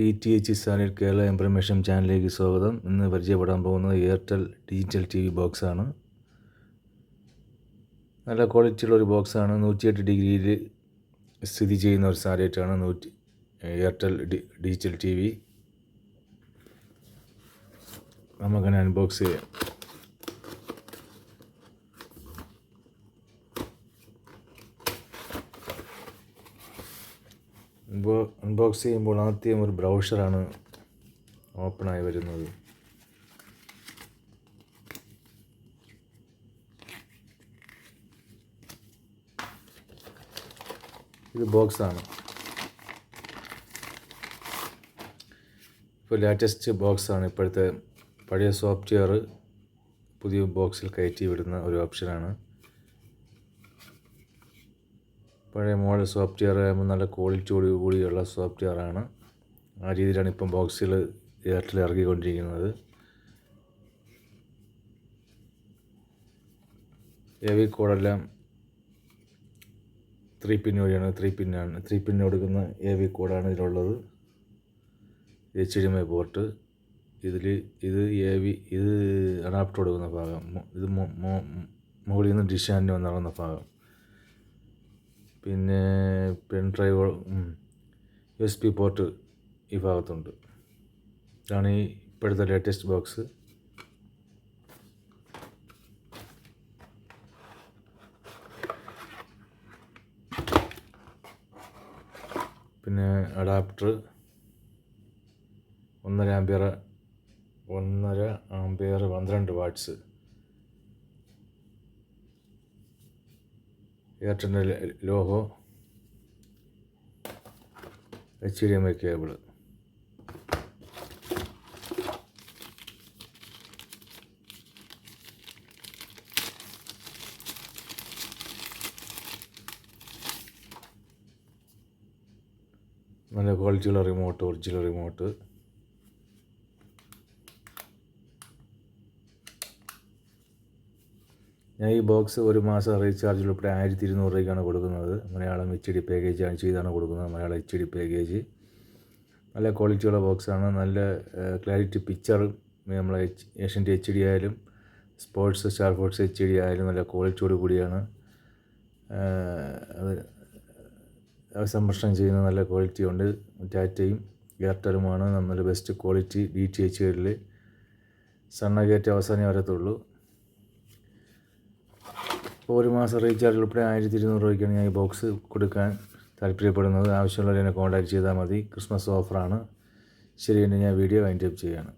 D T H സാനിൽ Kerala information ചാനലിലേക്ക് സ്വാഗതം. ഇന്ന് പരിചയപ്പെടാൻ പോകുന്നത് എയർടെൽ ഡിജിറ്റൽ ടി വി ബോക്സാണ് നല്ല ക്വാളിറ്റിയുള്ള ഒരു ബോക്സാണ് നൂറ്റിയെട്ട് ഡിഗ്രിയിൽ സ്ഥിതി ചെയ്യുന്ന ഒരു സാറ്റലൈറ്റാണ് നൂറ്റി എയർടെൽ ഡിജിറ്റൽ ടി വി. നമുക്കതിനെ അൺബോക്സ് ചെയ്യാം. അൺബോക്സ് ചെയ്യുമ്പോൾ ആദ്യം ഒരു ബ്രൗഷറാണ് ഓപ്പണായി വരുന്നത്. ഇത് ബോക്സാണ്. ഇപ്പോൾ ലേറ്റസ്റ്റ് ബോക്സാണ്. ഇപ്പോഴത്തെ പഴയ സോഫ്റ്റ്വെയർ പുതിയ ബോക്സിൽ കയറ്റി വിടുന്ന ഒരു ഓപ്ഷനാണ് പഴയ മോഡൽ സോഫ്റ്റ്വെയർ ആകുമ്പോൾ നല്ല ക്വാളിറ്റിയോട് കൂടിയുള്ള സോഫ്റ്റ്വെയറാണ് ആ രീതിയിലാണ് ഇപ്പം ബോക്സിൽ എയർടെൽ ഇറക്കിക്കൊണ്ടിരിക്കുന്നത് എവി കോഡെല്ലാം ത്രീ പിൻ വഴിയാണ് ത്രീ പിന്നാണ് ത്രീ പിൻ കൊടുക്കുന്ന എ വി കോഡാണ് ഇതിലുള്ളത്. എച്ച് ഡി എം പോർട്ട് ഇതിൽ ഇത് എ വി ഇത് അഡാപ്റ്റർ കൊടുക്കുന്ന ഭാഗം. ഇത് മുകളിൽ നിന്ന് ഡിഷാനിന് വന്നിറങ്ങുന്ന ഭാഗം. പിന്നെ pen drive U S B port ഈ ഭാഗത്തുണ്ട്. ഇതാണ് ഈ ഇപ്പോഴത്തെ ലേറ്റസ്റ്റ് ബോക്സ് പിന്നെ അഡാപ്റ്റർ ഒന്നര ആംബിയർ ഒന്നര ആംബിയർ പന്ത്രണ്ട് watts എയർടെലിന്റെ logo H D M I cable നല്ല ക്വാളിറ്റിയുള്ള റിമോട്ട് ഒറിജിനൽ റിമോട്ട് ഞാൻ ഈ ബോക്സ് ഒരു മാസം റീചാർജ് ഉൾപ്പെടെ ആയിരത്തി ഇരുന്നൂറ് രൂപയ്ക്കാണ് കൊടുക്കുന്നത്. മലയാളം എച്ച് ഡി പാക്കേജ് ആണ് ചെയ്താണ് കൊടുക്കുന്നത്. മലയാളം എച്ച് ഡി പാക്കേജ് നല്ല ക്വാളിറ്റിയുള്ള ബോക്സാണ് നല്ല ക്ലാരിറ്റി പിക്ചറും നമ്മളെ ഏഷ്യന്റെ എച്ച് ഡി ആയാലും sports star sports H D ആയാലും നല്ല ക്വാളിറ്റിയോട് കൂടിയാണ്. അത് സംരക്ഷണം ചെയ്യുന്ന നല്ല ക്വാളിറ്റി ഉണ്ട്. ടാറ്റയും എയർടെലുമാണ് നല്ല ബെസ്റ്റ് ക്വാളിറ്റി ഡി ടി എച്ചുകളിൽ സണ്ണ ഗേറ്റ് അവസാനം വരത്തുള്ളൂ. ഒരു മാസം റീചാർജ് ഉൾപ്പെടെ ആയിരത്തി ഇരുന്നൂറ് രൂപയ്ക്കാണ് ഞാൻ ഈ ബോക്സ് കൊടുക്കാൻ താല്പര്യപ്പെടുന്നത്. ആവശ്യമുള്ളവർ എന്നെ കോൺടാക്ട് ചെയ്താൽ മതി. ക്രിസ്മസ് ഓഫറാണ്. ശരി ഞാൻ വീഡിയോ വൈൻഡ് അപ്പ് ചെയ്യുകയാണ്.